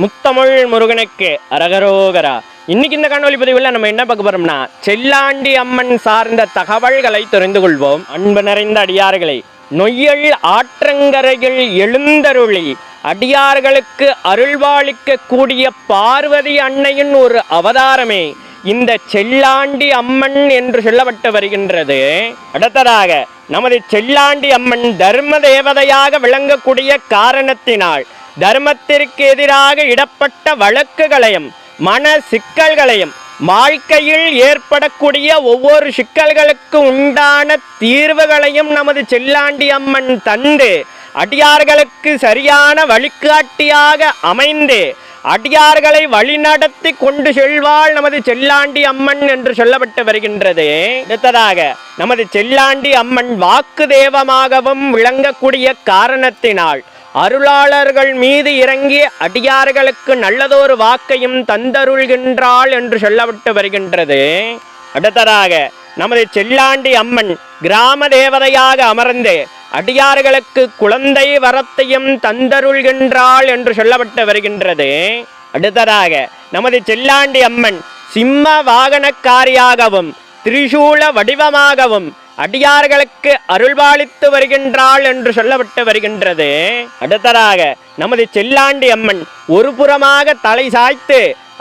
முத்தமிழ் முருகனுக்கு அரகரோகரா. இன்னைக்கு இந்த காணொலி பதிவில் நம்ம என்ன பார்க்க போறோம்னா செல்லாண்டி அம்மன் சார்ந்த தகவல்களை தெரிந்து கொள்வோம். அன்பு நிறைந்த அடியார்களை நொய்யல் ஆற்றங்கரையில் எழுந்தருளி அடியார்களுக்கு அருள்வாளிக்க கூடிய பார்வதி அன்னையின் ஒரு அவதாரமே இந்த செல்லாண்டி அம்மன் என்று சொல்லப்பட்டு வருகின்றது. அடுத்ததாக நமது செல்லாண்டி அம்மன் தர்ம தேவதையாக விளங்கக்கூடிய காரணத்தினால் தர்மத்திற்கு எதிராக இடப்பட்ட வழக்குகளையும் மன சிக்கல்களையும் வாழ்க்கையில் ஏற்படக்கூடிய ஒவ்வொரு சிக்கல்களுக்கு உண்டான தீர்வுகளையும் நமது செல்லாண்டி அம்மன் தந்து அடியார்களுக்கு சரியான வழிகாட்டியாக அமைந்து அடியார்களை வழிநடத்தி கொண்டு செல்வாள் நமது செல்லாண்டி அம்மன் என்று சொல்லப்பட்டு வருகின்றது. அடுத்ததாக நமது செல்லாண்டி அம்மன் வாக்கு தேவமாகவும் விளங்கக்கூடிய காரணத்தினால் அருளாளர்கள் மீது இறங்கி அடியார்களுக்கு நல்லதொரு வாக்கையும் தந்தருள்கின்றாள் என்று சொல்லப்பட்டு வருகின்றது. அடுத்ததாக நமது செல்லாண்டி அம்மன் கிராம தேவதையாக அமர்ந்து அடியார்களுக்கு குழந்தை வரத்தையும் தந்தருள்கின்றாள் என்று சொல்லப்பட்டு வருகின்றது. அடுத்ததாக நமது செல்லாண்டி அம்மன் சிம்ம வாகனக்காரியாகவும் திரிசூல வடிவமாகவும் அடியார்களுக்கு அருள்பாலித்து வருகின்றாள் என்று சொல்லப்பட்டு வருகின்றது. அடுத்ததாக நமது செல்லாண்டி அம்மன் ஒரு புறமாக தலை சாய்த்து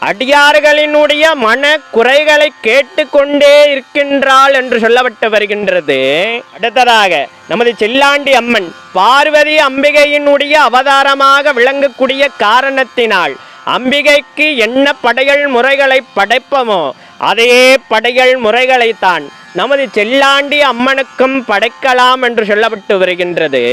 அடியார்களினுடைய மன குறைகளை கேட்டுக்கொண்டே இருக்கின்றாள் என்று சொல்லப்பட்டு வருகின்றது. அடுத்ததாக நமது செல்லாண்டி அம்மன் பார்வதி அம்பிகையினுடைய அவதாரமாக விளங்கக்கூடிய காரணத்தினால் அம்பிகைக்கு என்ன படைகள் முறைகளை படைப்பமோ அதே படைகள் முறைகளைத்தான். நமது செல்லாண்டி அம்மனுக்கும் படைக்கலாம் என்று சொல்லப்பட்டு வருகின்றது.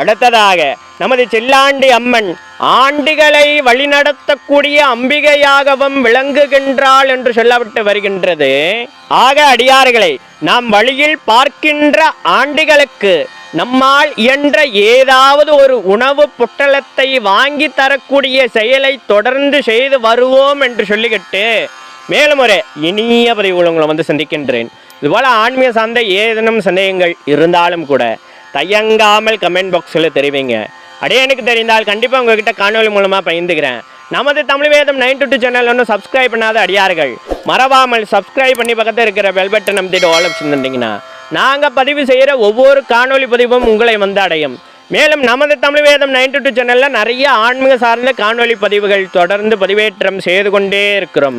அடுத்ததாக நமது செல்லாண்டி அம்மன் ஆண்டிகளை வழிநடத்தக்கூடிய அம்பிகையாகவும் விளங்குகின்றாள் என்று சொல்லப்பட்டு வருகின்றது. ஆக அடியார்களை நாம் வழியில் பார்க்கின்ற ஆண்டிகளுக்கு நம்மால் இயன்ற ஏதாவது ஒரு உணவு பொட்டலத்தை வாங்கி தரக்கூடிய செயலை தொடர்ந்து செய்து வருவோம் என்று சொல்லிக்கிட்டு மேலும் ஒரு இனிய பதிவு உங்களை வந்து சந்திக்கின்றேன். இதுபோல் ஆன்மீக சார்ந்த ஏதேனும் சந்தேகங்கள் இருந்தாலும் கூட தயங்காமல் கமெண்ட் பாக்ஸில் தெரிவிங்க. அடே எனக்கு தெரிந்தால் கண்டிப்பாக உங்ககிட்ட காணொலி மூலமாக பகிர்ந்துக்கிறேன். நமது தமிழ் வேதம் நைன் டு டூ சேனல் ஒன்றும் சப்ஸ்கிரைப் பண்ணாத அடியார்கள் மறவாமல் சப்ஸ்கிரைப் பண்ணி பக்கத்தில் இருக்கிற பெல் பட்டன் அமைத்திட்டு ஆல் செஞ்சுட்டீங்கன்னா நாங்கள் பதிவு செய்கிற ஒவ்வொரு காணொலி பதிவும் உங்களை வந்து அடையும். மேலும் நமது தமிழ் வேதம் நைன் டு டூ சேனலில் நிறைய ஆன்மீக சார்ந்த காணொலி பதிவுகள் தொடர்ந்து பதிவேற்றம் செய்து கொண்டே இருக்கிறோம்.